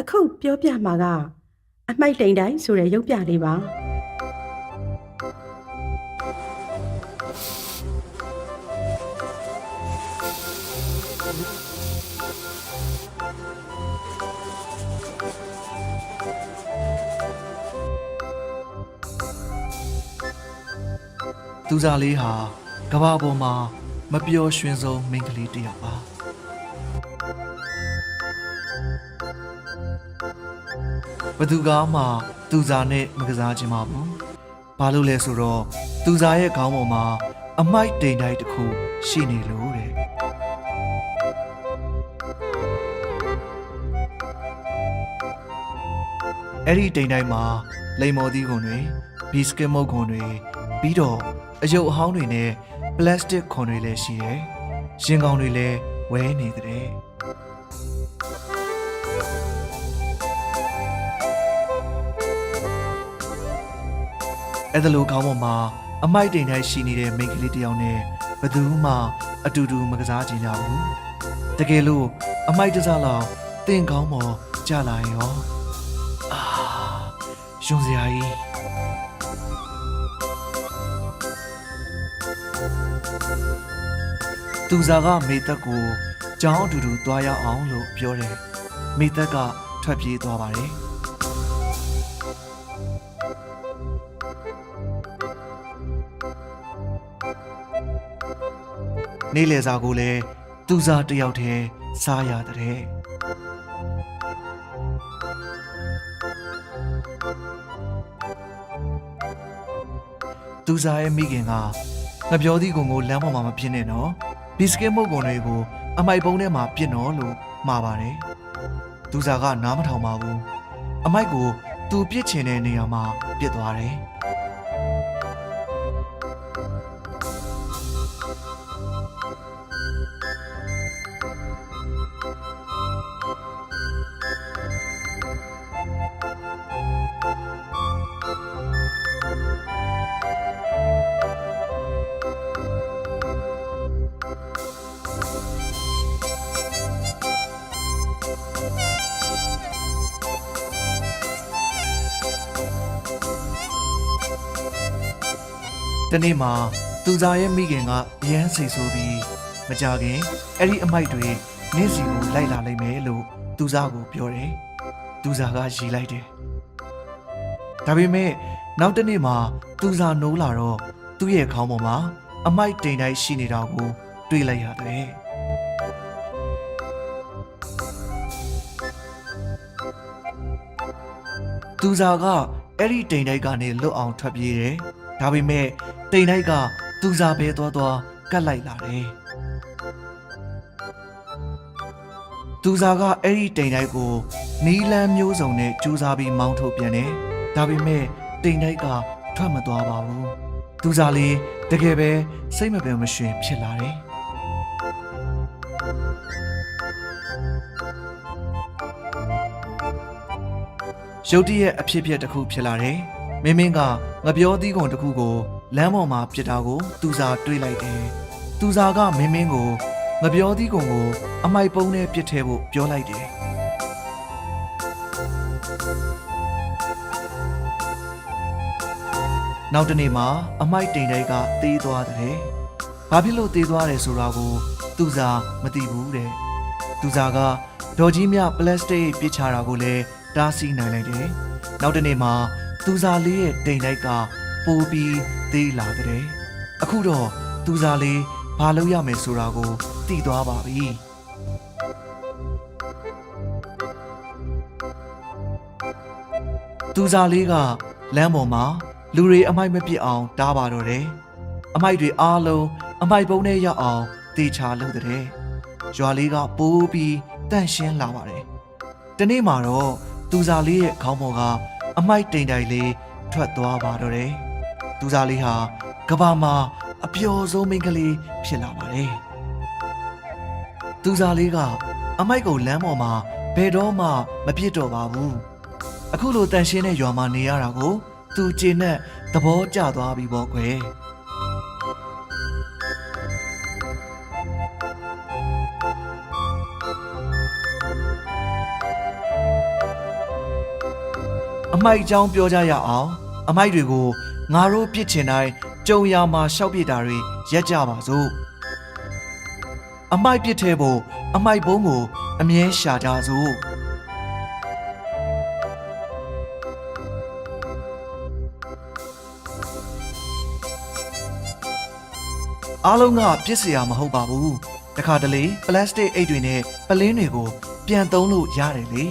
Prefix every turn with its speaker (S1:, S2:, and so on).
S1: အခုပြောပြမှာကအမိုက်တိမ်တိုင်းဆိုတဲ့ရုပ်ပြလေးပါ
S2: သူစားလေးဟာကဘာပေါ်မှာမပျော်ရွှင်ဆုံးမိန်းကလေးတစ်ယောက်ပါ ဘသူကမှသူစားနဲ့မကစားခြင်းပါဘူးဘာလို့လဲဆိုတော့သူစားရဲ့ခေါင်းပေါ်မှာအမိုက်တိမ်တိုင်းတစ်ခုရှိနေလို့တဲ့အဲ့ဒီတိမ်တိုင်းမှာလိမ်မော်သီးခွန်တွေဘီစကစ်မုတ်ခွန်တွေပြီးတော့အယုတ်အဟောင်းတွေနဲ့ပလတ်စတစ်ခွန်တွေလည်းရှိတယ်။ရင်ကောင်တွေလည်းဝဲနေတဲ့။ အဲ့ဒါလိုကောင်းပေါ်မှာအမိုက်တိမ်တိုင်းရှိနေတဲ့မိန်းကလေးတစ်ယောက်နဲ့ဘယ်သူမှအတူတူမကစားကြကြဘူးတကယ်လို့အမိုက်တစ်စားလောက်တင်ကောင်းပေါ်ကြာလာရင်ရောအာရှင်စရာကြီးသူစားကမေသက်ကိုကြောင်းအတူတူသွားရအောင်လို့ပြောတယ်မေသက်ကထွက်ပြေးသွားပါတယ် နေ့လယ်စာကိုလည်းသူစားတစ်ယောက်တည်းစားရတဲ့သူစားရဲ့မိခင်ကငပြောသည့်ကုံကိုလမ်းပေါ်မှာမဖြစ်နဲ့နော်ဘီစကစ်မုတ်ကုံတွေကို အမိုက်ပုံးထဲမှာပြစ်နော်လို့မှာပါတယ်သူစားကနားမထောင်ပါဘူးအမိုက်ကိုသူပြစ်ချင်တဲ့နေရာမှာပြစ်သွားတယ် တနေ့မှာသူစားရဲ့မိခင်ကအရန်စိတ်ဆိုးပြီးမကြခင်အဲ့ဒီအမိုက်တွေနင့်စီကိုလိုက်လာလိမ့်မယ်လို့သူစားကိုပြောတယ်။သူစားကရီလိုက်တယ်။ဒါပေမဲ့နောက်တစ်နေ့မှာသူစားနိုးလာတော့သူ့ရဲ့ခေါင်းပေါ်မှာအမိုက်တိမ်တိုင်းရှိနေတာကိုတွေ့လိုက်ရတယ်။သူစားကအဲ့ဒီတိမ်တိုင်းကနေလွတ်အောင်ထွက်ပြေးတယ်။ ဒါပေမဲ့တိမ်တိုင်းကသူစားပဲသွားသွားကတ်လိုက်လာတယ်။သူစားကအဲ့ဒီတိမ်တိုင်းကိုနီလန်းမျိုးစုံနဲ့ကြိုးစားပြီးမောင်းထုတ်ပြန်တယ်။ဒါပေမဲ့တိမ်တိုင်းကထွက်မသွားပါဘူး။သူစားလေးတကယ်ပဲစိတ်မပင်မရှင်ဖြစ်လာတယ်။ရုတ်တရက်အဖြစ်အပျက်တစ်ခုဖြစ်လာတယ်။ မင်းမင်းကငပြောသီးကုံတစ်ခုကိုလမ်းပေါ်မှာပြစ်တာကို သူစားတွေးလိုက်တယ်။သူစားကမင်းမင်းကိုငပြောသီးကုံကို အမိုက်ပုံးနဲ့ပြစ်ထဲဖို့ပြောလိုက်တယ်။နောက်တနေ့မှာအမိုက်တိမ်တိုက်ကတေးသွားတယ်။ဘာဖြစ်လို့တေးသွားတယ်ဆိုတာကို သူစားမသိဘူးတဲ့။သူစားကဒေါ်ကြီးမြပလတ်စတစ်ပစ်ချတာကိုလည်းတားဆီးနိုင်လိုက်တယ်။နောက်တစ်နေ့မှာ သူစားလေးရဲ့တိမ်တိုက်ကပိုးပြီးသေးလာတဲ့။အခုတော့သူစားလေးဘာလုပ်ရမယ်ဆိုတာကိုသိသွားပါပြီ။သူစားလေးကလမ်းပေါ်မှာလူတွေအမိုက်မပစ်အောင်တားပါတော့တယ်။အမိုက်တွေအားလုံးအမိုက်ပုံးထဲရောက်အောင်တေချာလုပ်တဲ့။ရွာလေးကပိုးပြီးတန့်ရှင်းလာပါတယ်။ဒီနေ့မှာတော့သူစားလေးရဲ့ခေါင်းပေါ်က အမိုက်တိမ်တိုင်လေးထွက်သွားပါတော့တယ်။သူစားလေးဟာကဘာမှာအပျော်ဆုံးမိန်းကလေးဖြစ်လာပါတယ်။သူစားလေးကအမိုက်ကိုလမ်းပေါ်မှာဘယ်တော့မှမပြစ်တော့ပါဘူး။အခုလိုတန့်ရှင်းတဲ့ရွာမှာနေရတာကို သူကျေနပ်သဘောကျသွားပြီပေါ့ကွယ်။ အမိုက်အကြောင်းပြောကြရအောင် အမိုက်တွေကိုငါတို့ပြစ်ချင်တိုင်းကြုံရမှာရှောက်ပြစ်တာတွေရက်ကြပါစို့အမိုက်ပြစ်ထဲပုံအမိုက်ဘုံကိုအမြဲရှာကြစို့အားလုံးကပြစ်စရာမဟုတ်ပါဘူးတခါတလေပလတ်စတစ်အိတ်တွေနဲ့ပလင်းတွေကိုပြန်သုံးလို့ရတယ်လေ